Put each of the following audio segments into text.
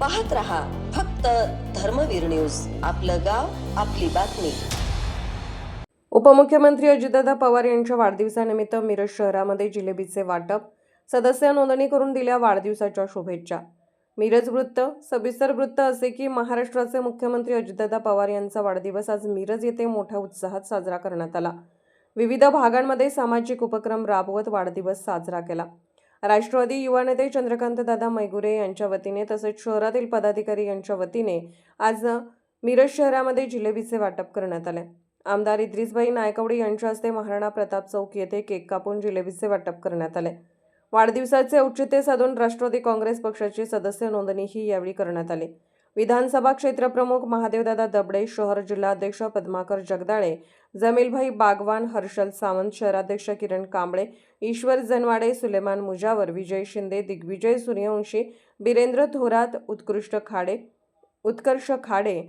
पाहत रहा फक्त धर्मवीर न्यूज. आपलं गाव आपली बातमी. उपमुख्यमंत्री अजितदादा पवार यांच्या वाढदिवसानिमित्त मिरज शहरामध्ये जिलेबीचे वाटप. सदस्य नोंदणी करून दिल्या वाढदिवसाच्या शुभेच्छा. मिरज वृत्त सविस्तर वृत्त असे की महाराष्ट्राचे मुख्यमंत्री अजितदादा पवार यांचा वाढदिवस आज मिरज येथे मोठ्या उत्साहात साजरा करण्यात आला. विविध भागांमध्ये सामाजिक उपक्रम राबवत वाढदिवस साजरा केला. राष्ट्रवादी युवा नेते चंद्रकांत दादा मैगुरे यांच्या वतीने तसेच शहरातील पदाधिकारी यांच्या वतीने आज मिरज शहरामध्ये जिलेबीचे वाटप करण्यात आले. आमदार इद्रिसबाई नायकवडे यांच्या हस्ते महाराणा प्रताप चौक येथे केक कापून जिलेबीचे वाटप करण्यात आले. वाढदिवसाचे औचित्य साधून राष्ट्रवादी काँग्रेस पक्षाची सदस्य नोंदणीही यावेळी करण्यात आली. विधानसभा क्षेत्रप्रमुख महादेवदादा दबडे शहर जिल्हाध्यक्ष पद्माकर जगदाळे जमीलभाई बागवान हर्षल सावंत शहराध्यक्ष किरण कांबळे ईश्वर जनवाडे सुलेमान मुजावर विजय शिंदे दिग्विजय सूर्यवंशी बिरेंद्र थोरात उत्कृष्ट खाडे उत्कर्ष खाडे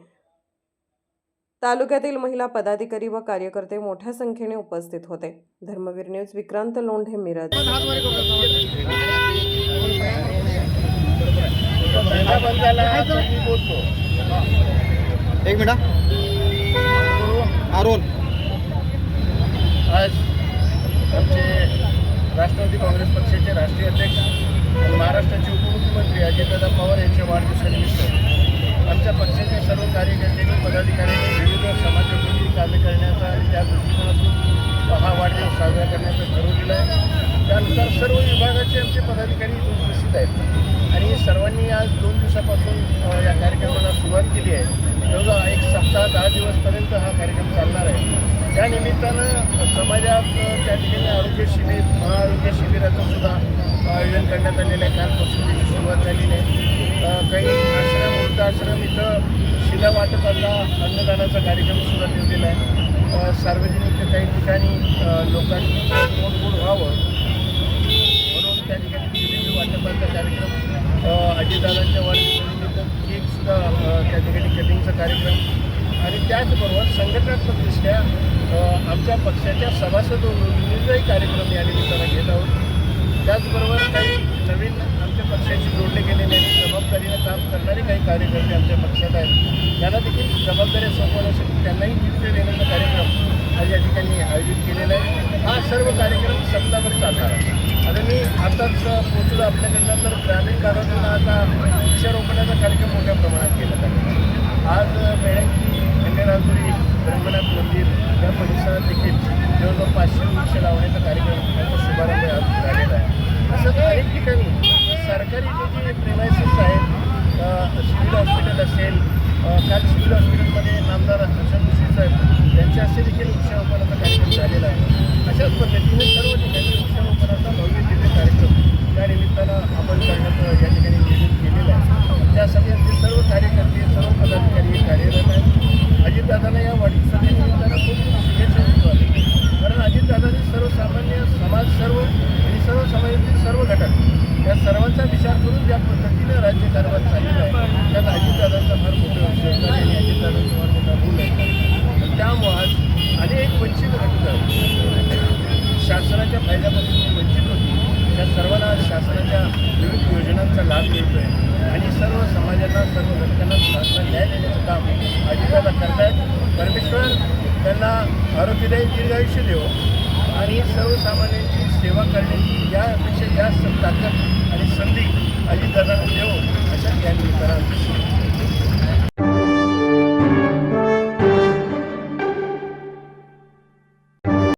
तालुक्यातील महिला पदाधिकारी व कार्यकर्ते मोठ्या संख्येने उपस्थित होते. धर्मवीर न्यूज विक्रांत लोंढे मिरज. एक मिनिट हा. आज आमचे राष्ट्रवादी काँग्रेस पक्षाचे राष्ट्रीय अध्यक्ष आणि महाराष्ट्राचे उपमुख्यमंत्री अजितदादा पवार यांच्या वाढदिवसानिमित्त आमच्या पक्षाचे सर्व कार्यकर्त्यांनी पदाधिकाऱ्यांनी विविध समाजोपयोगी कार्य करण्याचा आणि त्या दृष्टिकोनातून हा वाढदिवस साजरा करण्याचं ठरवलेलं आहे. त्यानुसार सर्व विभागाचे आमचे पदाधिकारी उपस्थित आहेत. आणि सर्वांनी आज दोन दिवसापासून या कार्यक्रमाला सुरुवात केली आहे. जवळजवळ एक सप्ताह दहा दिवसपर्यंत हा कार्यक्रम चालणार आहे. त्या निमित्तानं समाजात त्या ठिकाणी आरोग्य शिबिर महाआरोग्य शिबिराचं सुद्धा आयोजन करण्यात आलेलं आहे. कालपासून त्याची सुरुवात झालेली आहे. काही आश्रम वृद्धाश्रम इथं शिला वाटपाला अन्नदानाचा कार्यक्रम सुद्धा ठेवलेला आहे. सार्वजनिक काही ठिकाणी लोकांनी तोडफोड व्हावं. म्हणून त्या ठिकाणी जिलेबी वाटपाचा कार्यक्रम अजितदादांच्या वाढदिवसानिमित्त केकसुद्धा त्या ठिकाणी कटिंगचा कार्यक्रम. आणि त्याचबरोबर संघटनात्मकदृष्ट्या आमच्या पक्षाच्या सभासद नोंदणीचाही कार्यक्रम या निमित्तानं घेत आहोत. त्याचबरोबर काही नवीन आमच्या पक्षाशी जोडले गेलेले जबाबदारीनं काम करणारे काही कार्यकर्ते आमच्या पक्षात आहेत. त्यांना देखील जबाबदाऱ्या सोपवण्यासाठी त्यांनाही गिफ्ट देण्याचा कार्यक्रम आज या ठिकाणी आयोजित केलेला आहे. हा सर्व कार्यक्रम सप्ताहभर चालणार आता मी आताच पोचलो आपल्याकडनं तर ग्रामीण भागातून आता वृक्षारोपणाचा कार्यक्रम मोठ्या प्रमाणात केला जातो आज बेळंकी खंडेराजुरी ब्रह्मनाथ मंदिर या परिसरात देखील जवळजवळ पाचशे वृक्ष लावण्याचा कार्यक्रम त्याचा शुभारंभ आज झालेला आहे. असं अनेक ठिकाणी सरकारी जे जे प्रेमायसेस आहेत सिव्हिल हॉस्पिटल असेल काल सिव्हिल हॉस्पिटलमध्ये नामदार हर्षल जोशी साहेब यांच्या हस्ते देखील वृक्षारोपणाचा कार्यक्रम झालेला आहे अशाच पद्धतीने सर्व ठिकाणी वृक्षारोपणाचा भव्य दिव्य कार्यक्रम त्या निमित्तानं आपण करण्याचं या ठिकाणी नियोजन केलेलं आहे त्यासाठी आमचे सर्व कार्यकर्ते सर्व पदाधिकारी हे कार्यरत आहेत अजितदादांना या वाढदिवसाच्या निमित्तानं खूप खूप शुभेच्छा देतो आम्ही कारण अजितदादांनी सर्वसामान्य समाज सर्व आणि सर्व समाजातील सर्व घटक या सर्वांचा विचार करून ज्या पद्धतीनं कारवाई चाललेला आहे त्यात अजितदादांचा फार मोठं योगदान आहे आणि अजितदादांचा फार मोठा रोल आहे. त्यामुळं आज अनेक वंचित घटक शासनाच्या फायद्यापासून वंचित होती त्या सर्वांना शासनाच्या विविध योजनांचा लाभ मिळतो आहे आणि सर्व समाजाला सर्व घटकांना शासना न्याय देण्याचं काम अजितदादा करतायत. परमेश्वर त्यांना आरोग्यदायी दीर्घायुष्य देव. आणि सर्वसामान्यांची सेवा करण्याची यापेक्षा जास्त ताकद आणि संधी अजितदादांना देव अशा ज्ञान करावी